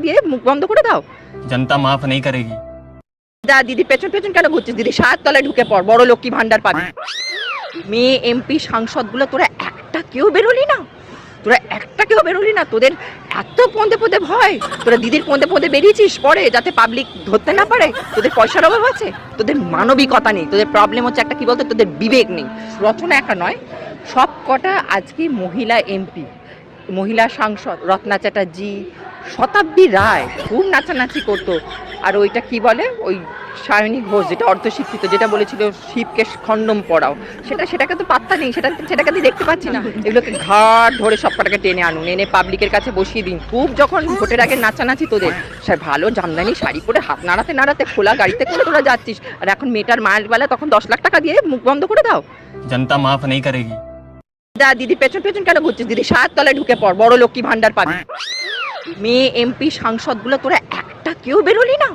দিয়ে মুখ বন্ধ করে দাও। জনতা মাফ নেই করেগি দা দিদি পেছন পেছন কেন ঘুরছিস দিদি? সাত তলায় ঢুকে পড় বড় ভান্ডার পাবি? মেয়ে এমপি তোরা একটা কেউ বেরোলি না। তোরা একটা কেউ বেরোলি না। তোদের এত পন্দে পদে ভয়। তোরা দিদির পন্দে পদে বেরিয়েছিস পরে যাতে পাবলিক ধরতে না পারে। তোদের পয়সার অভাব আছে। তোদের মানবিকতা নেই। তোদের প্রবলেম হচ্ছে একটা কি বলতো? তোদের বিবেক নেই। রচনা একা নয়। সব কটা আজকে মহিলা এমপি মহিলা সাংসদ রত্না চ্যাটার্জি শতাব্দী রায় খুব নাচানাচি করতো। আর ওইটা কি বলে? ওই সায়নী ঘোষ যেটা অর্ধশিক্ষিত যেটা বলেছিল শিবকে খণ্ডম পড়াও। সেটা সেটাকে তো পাত্তা নেই সেটা সেটাকে তুই দেখতে পাচ্ছি না। এগুলোকে ঘাট ধরে সবকটাকে টেনে আনুন এনে পাবলিকের কাছে বসিয়ে দিন। খুব যখন ভোটের আগে নাচানাচি তোদের স্যার ভালো জামদানি শাড়ি পরে হাত নাড়াতে নাড়াতে খোলা গাড়িতে করে তোরা যাচ্ছিস। আর এখন মেয়েটার মায়ের বেলা তখন দশ লাখ টাকা দিয়ে মুখ বন্ধ করে দাও। জনতা মাফ নেই করেগি। দা দিদি পেছন পেছন কেন ঘুরছিস? দিদি সাত তলায় ঢুকে পড় বড় লক্ষ্মী ভান্ডার পাবি? মেয়ে এমপি সাংসদগুলো তোরা একটা কেউ বেরোলি না?